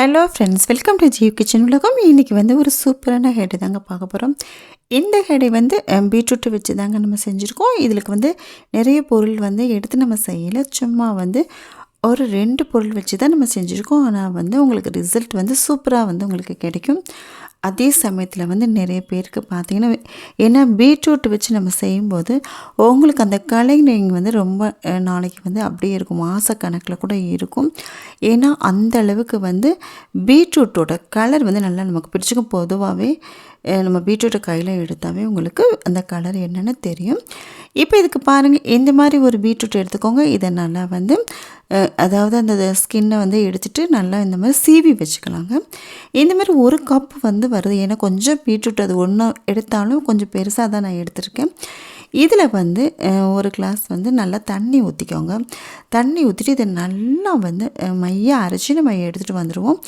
Hello friends welcome to Jiyu kitchen உலகம் இன்றைக்கி வந்து ஒரு சூப்பரான ஹெடு தாங்க பார்க்க போகிறோம் இந்த ஹெடை வந்து பீட்ரூட்டு வச்சு தாங்க நம்ம செஞ்சுருக்கோம். இதுக்கு வந்து நிறைய பொருள் வந்து எடுத்து நம்ம செய்யலை. சும்மா வந்து ஒரு ரெண்டு பொருள் வச்சு தான் நம்ம செஞ்சுருக்கோம். ஆனால் வந்து உங்களுக்கு ரிசல்ட் வந்து சூப்பராக வந்து உங்களுக்கு கிடைக்கும். அதே சமயத்தில் வந்து நிறைய பேருக்கு பார்த்தீங்கன்னா ஏன்னா பீட்ரூட் வச்சு நம்ம செய்யும்போது உங்களுக்கு அந்த கலைஞர் வந்து ரொம்ப நாளைக்கு வந்து அப்படியே இருக்கும். மாதக்கணக்கில் கூட இருக்கும். ஏன்னா அந்த அளவுக்கு வந்து பீட்ரூட்டோட கலர் வந்து நல்லா நமக்கு பிடிச்சிக்கும். பொதுவாகவே நம்ம பீட்ரூட்டை கையில் எடுத்தாவே உங்களுக்கு அந்த கலர் என்னென்னு தெரியும். இப்போ இதுக்கு பாருங்கள் இந்த மாதிரி ஒரு பீட்ரூட் எடுத்துக்கோங்க. இதை நல்லா வந்து அதாவது அந்த ஸ்கின்னை வந்து எடுத்துட்டு நல்லா இந்த மாதிரி சீவி வச்சுக்கலாங்க. இந்த மாதிரி ஒரு கப் வந்து வருது. ஏன்னா கொஞ்சம் பீட்ரூட் அது ஒன்றா எடுத்தாலும் கொஞ்சம் பெருசாக தான் நான் எடுத்திருக்கேன். இதில் வந்து ஒரு கிளாஸ் வந்து நல்லா தண்ணி ஊற்றிக்கோங்க தண்ணி ஊற்றிட்டு இதை நல்லா வந்து அஹ், மைய அரைச்சி நம்ம எடுத்துகிட்டு வந்துடுவோம்.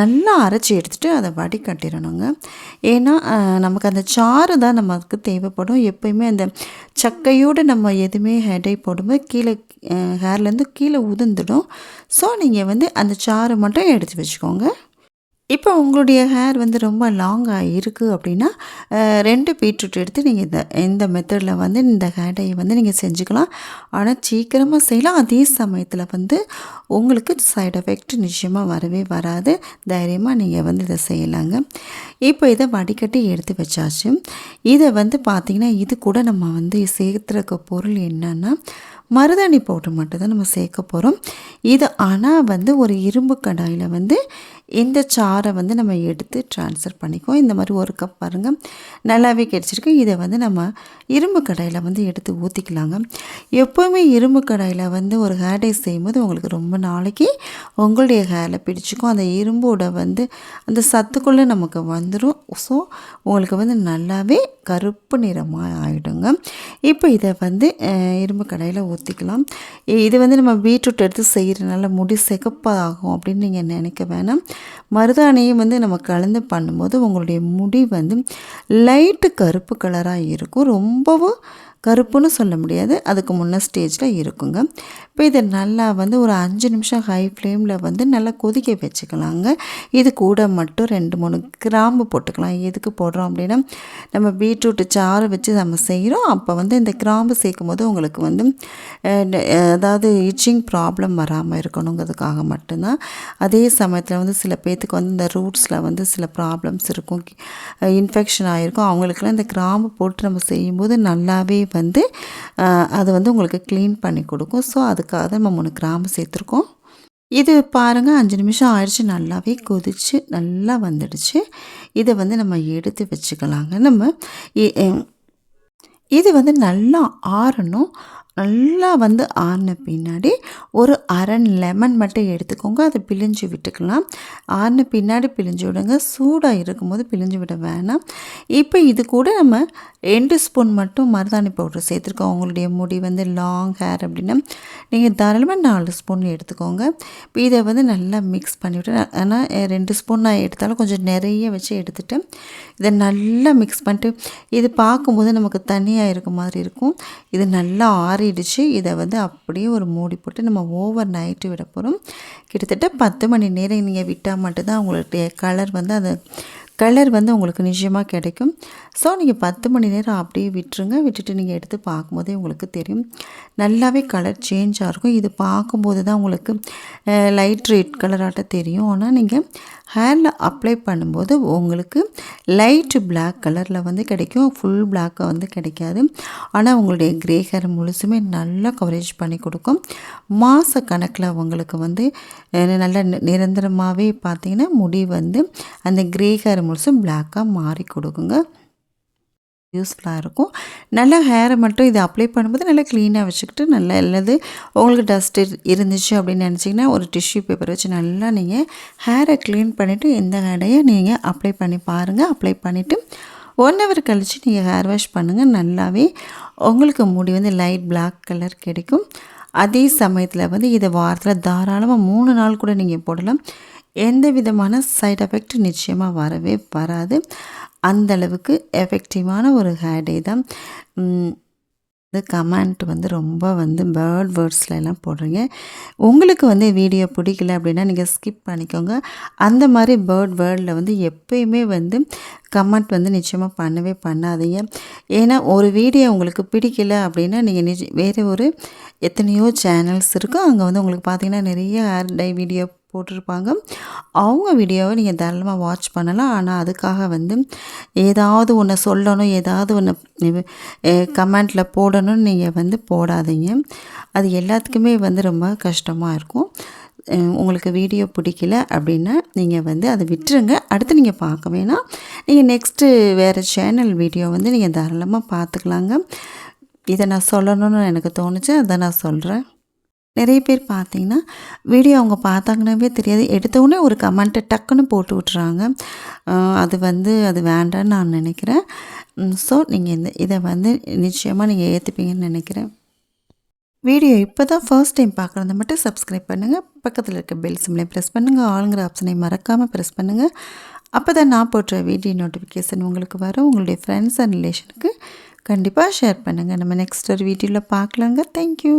நல்லா அரைச்சி எடுத்துகிட்டு அதை வடிகட்டிடணுங்க. ஏன்னா நமக்கு அந்த சாறு தான் நமக்கு தேவைப்படும். எப்பயுமே அந்த சக்கையோடு நம்ம எதுவுமே ஹெடை போடும்போது கீழே ஹேர்லேருந்து கீழே உதிர்ந்துடும். ஸோ நீங்கள் வந்து அந்த சாறு மட்டும் எடுத்து வச்சுக்கோங்க. இப்போ உங்களுடைய ஹேர் வந்து ரொம்ப லாங்காக இருக்குது அப்படின்னா ரெண்டு பீட்ரூட் எடுத்து நீங்கள் இந்த இந்த மெத்தடில் வந்து இந்த ஹேடையை வந்து நீங்கள் செஞ்சுக்கலாம். ஆனால் சீக்கிரமாக செய்யலாம். அதே சமயத்தில் வந்து உங்களுக்கு சைடு எஃபெக்ட் நிச்சயமாக வரவே வராது. தைரியமாக நீங்கள் வந்து இதை செய்யலாங்க. இப்போ இதை வடிகட்டி எடுத்து வச்சாச்சு. இதை வந்து பார்த்திங்கன்னா இது கூட நம்ம வந்து சேர்த்துருக்க பொருள் என்னென்னா மருதாணி பவுடர் மட்டும் தான் நம்ம சேர்க்க போகிறோம் இது ஆனால் வந்து ஒரு இரும்பு கடாயில் வந்து இந்த சாரை வந்து நம்ம எடுத்து ட்ரான்ஸ்ஃபர் பண்ணிக்குவோம். இந்த மாதிரி ஒரு கப் பாருங்கள் நல்லாவே கிடச்சிருக்கு. இதை வந்து நம்ம இரும்பு கடாயில் வந்து எடுத்து ஊற்றிக்கலாங்க எப்போவுமே இரும்பு கடாயில் வந்து ஒரு ஹேர் டை செய்யும்போது உங்களுக்கு ரொம்ப நாளைக்கு உங்களுடைய ஹேரில் பிடிச்சிக்கும். அந்த இரும்போட வந்து அந்த சத்துக்குள்ளே நமக்கு வந்துடும் ஸோ உங்களுக்கு வந்து நல்லாவே கருப்பு நிறமாக ஆகிடுங்க இப்போ இதை வந்து இரும்பு கடையில் ஊற்றிக்கலாம் இது வந்து நம்ம பீட்ரூட் எடுத்து செய்கிறதுனால முடி சிகப்பாகும் அப்படின்னு நீங்கள் நினைக்க வேணாம். மருதாணியும் வந்து நம்ம கலந்து பண்ணும்போது உங்களுடைய முடி வந்து லைட்டு கருப்பு கலராக இருக்கும். ரொம்பவும் கருப்புன்னு சொல்ல முடியாது. அதுக்கு முன்ன ஸ்டேஜில் இருக்குங்க. இப்போ இதை நல்லா வந்து ஒரு அஞ்சு நிமிஷம் ஹை ஃப்ளேமில் வந்து நல்லா கொதிக்க வச்சுக்கலாங்க. இது கூட மட்டும் ரெண்டு மூணு கிராம்பு போட்டுக்கலாம். எதுக்கு போடுறோம் அப்படின்னா நம்ம பீட்ரூட்டு சாறு வச்சு நம்ம செய்கிறோம் அப்போ வந்து இந்த கிராம்பு சேர்க்கும் போது உங்களுக்கு வந்து அதாவது இச்சிங் ப்ராப்ளம் வராமல் இருக்கணுங்கிறதுக்காக மட்டும்தான். அதே சமயத்தில் வந்து சில பேர்த்துக்கு வந்து இந்த ரூட்ஸில் வந்து சில ப்ராப்ளம்ஸ் இருக்கும். இன்ஃபெக்ஷன் ஆகிருக்கும் அவங்களுக்குலாம் இந்த கிராம்பு போட்டு நம்ம செய்யும்போது நல்லாவே வந்து அது வந்து உங்களுக்கு க்ளீன் பண்ணி கொடுக்கும். ஸோ அதுக்காக தான் நம்ம மூணு கிராம்பு சேர்த்துருக்கோம். இது பாருங்கள் அஞ்சு நிமிஷம் ஆயிடுச்சு. நல்லாவே கொதிச்சு நல்லா வந்துடுச்சு. இதை வந்து நம்ம எடுத்து வச்சுக்கலாங்க. நம்ம இ- இது வந்து நல்லா ஆறணும். நல்லா வந்து ஆறின பின்னாடி ஒரு அரை லெமன் மட்டும் எடுத்துக்கோங்க. அதை பிழிஞ்சு விட்டுக்கலாம். ஆறின பின்னாடி பிழிஞ்சு விடுங்க. சூடாக இருக்கும்போது பிழிஞ்சு விட வேணாம். இப்போ இது கூட நம்ம ரெண்டு ஸ்பூன் மட்டும் மருதாணி பவுடர் சேர்த்துருக்கோம். உங்களுடைய முடி வந்து லாங் ஹேர் அப்படின்னா நீங்கள் தாராளமாக நாலு ஸ்பூன் எடுத்துக்கோங்க. இப்போ இதை வந்து நல்லா மிக்ஸ் பண்ணிவிட்டு ஆனால் ரெண்டு ஸ்பூன் நான் எடுத்தாலும் கொஞ்சம் நிறைய வச்சு எடுத்துகிட்டு இதை நல்லா மிக்ஸ் பண்ணிட்டு இது பார்க்கும்போது நமக்கு தனியாக இருக்க மாதிரி இருக்கும். இது நல்லா ஆறிடுச்சு இதை வந்து அப்படியே ஒரு மூடி போட்டு நம்ம ஓவர் நைட்டு விட போகிறோம் கிட்டத்தட்ட பத்து மணி நேரம் நீங்கள் விட்டால் மட்டும்தான் உங்களுடைய கலர் வந்து அது கலர் வந்து உங்களுக்கு நிச்சயமாக கிடைக்கும். ஸோ நீங்கள் பத்து மணி நேரம் அப்படியே விட்டுருங்க. விட்டுட்டு நீங்கள் எடுத்து பார்க்கும்போதே உங்களுக்கு தெரியும். நல்லாவே கலர் சேஞ்சாக இருக்கும். இது பார்க்கும்போது தான் உங்களுக்கு லைட் ரெட் கலராட்ட தெரியும். ஆனால் நீங்கள் ஹேரில் அப்ளை பண்ணும்போது உங்களுக்கு லைட் பிளாக் கலரில் வந்து கிடைக்கும். ஃபுல் பிளாக்காக வந்து கிடைக்காது. ஆனால் உங்களுடைய கிரே ஹேர் முழுசுமே நல்லா கவரேஜ் பண்ணி கொடுக்கும். மாத கணக்கில் உங்களுக்கு வந்து நல்லா நல்ல நிரந்தரமாகவே பார்த்திங்கன்னா முடி வந்து அந்த கிரே ஹேர் முழுசும் பிளாக்காக மாறி கொடுக்குங்க. யூஸ்ஃபுல்லாக இருக்கும். நல்லா ஹேரை மட்டும் இதை அப்ளை பண்ணும்போது நல்லா க்ளீனாக வச்சுக்கிட்டு நல்லா அல்லது உங்களுக்கு டஸ்ட் இருந்துச்சு அப்படின்னு நினச்சிங்கன்னா ஒரு டிஷ்யூ பேப்பர் வச்சு நல்லா நீங்கள் ஹேரை க்ளீன் பண்ணிவிட்டு எந்த ஹேரையை நீங்கள் அப்ளை பண்ணி பாருங்கள் அப்ளை பண்ணிவிட்டு ஒன் ஹவர் கழித்து நீங்கள் ஹேர் வாஷ் பண்ணுங்கள் நல்லாவே உங்களுக்கு முடி வந்து லைட் பிளாக் கலர் கிடைக்கும். அதே சமயத்தில் வந்து இதை வாரத்தில் தாராளமாக மூணு நாள் கூட நீங்கள் போடலாம். எந்த விதமான சைட் எஃபெக்ட் நிச்சயமாக வரவே வராது. அந்தளவுக்கு எஃபெக்டிவான ஒரு ஹேர் டே தான். இந்த கமெண்ட் வந்து ரொம்ப வந்து பேர்ட் வேர்ட்ஸில் எல்லாம் போடுறீங்க. உங்களுக்கு வந்து வீடியோ பிடிக்கல அப்படின்னா நீங்கள் ஸ்கிப் பண்ணிக்கோங்க. அந்த மாதிரி பேர்ட் வேர்டில் வந்து எப்பயுமே வந்து கமெண்ட் வந்து நிச்சயமாக பண்ணவே பண்ணாதீங்க. ஏன்னா ஒரு வீடியோ உங்களுக்கு பிடிக்கல அப்படின்னா நீங்கள் நிஜ வேறு ஒரு எத்தனையோ சேனல்ஸ் இருக்கோ. அங்கே வந்து உங்களுக்கு பார்த்தீங்கன்னா நிறைய ஹேர் டை வீடியோ போட்டிருப்பாங்க. அவங்க வீடியோவை நீங்கள் தாராளமாக வாட்ச் பண்ணலாம். ஆனால் அதுக்காக வந்து ஏதாவது ஒன்று சொல்லணும் ஏதாவது ஒன்று கமெண்ட்டில் போடணும்னு நீங்கள் வந்து போடாதீங்க. அது எல்லாத்துக்குமே வந்து ரொம்ப கஷ்டமாக இருக்கும். உங்களுக்கு வீடியோ பிடிக்கல அப்படின்னா நீங்கள் வந்து அதை விட்டுருங்க. அடுத்து நீங்கள் பார்க்க வேணாம். நீங்கள் நெக்ஸ்ட்டு வேறு சேனல் வீடியோ வந்து நீங்கள் தாராளமாக பார்த்துக்கலாங்க. இதை நான் சொல்லணும்னு எனக்கு தோணுச்சு. அதை நான் சொல்கிறேன் நிறைய பேர் பார்த்தீங்கன்னா வீடியோ அவங்க பார்த்தாங்கன்னாவே தெரியாது. எடுத்தவுடனே ஒரு கமெண்ட்டை டக்குன்னு போட்டு விட்றாங்க அது வந்து அது வேண்டான்னு நான் நினைக்கிறேன். ஸோ நீங்கள் இந்த இதை வந்து நிச்சயமாக நீங்கள் ஏற்றுப்பீங்கன்னு நினைக்கிறேன். வீடியோ இப்போ தான் ஃபர்ஸ்ட் டைம் பார்க்குறத மட்டும் சப்ஸ்கிரைப் பண்ணுங்கள் பக்கத்தில் இருக்க பெல் சிம்லையும் ப்ரெஸ் பண்ணுங்கள் ஆளுங்கிற ஆப்ஷனை மறக்காமல் ப்ரெஸ் பண்ணுங்கள் அப்போ தான் நான் போடுற வீடியோ நோட்டிஃபிகேஷன் உங்களுக்கு வரும். உங்களுடைய ஃப்ரெண்ட்ஸ் அண்ட் ரிலேஷனுக்கு கண்டிப்பாக ஷேர் பண்ணுங்கள் நம்ம நெக்ஸ்ட் ஒரு வீடியோவில் பார்க்கலாங்க. தேங்க்யூ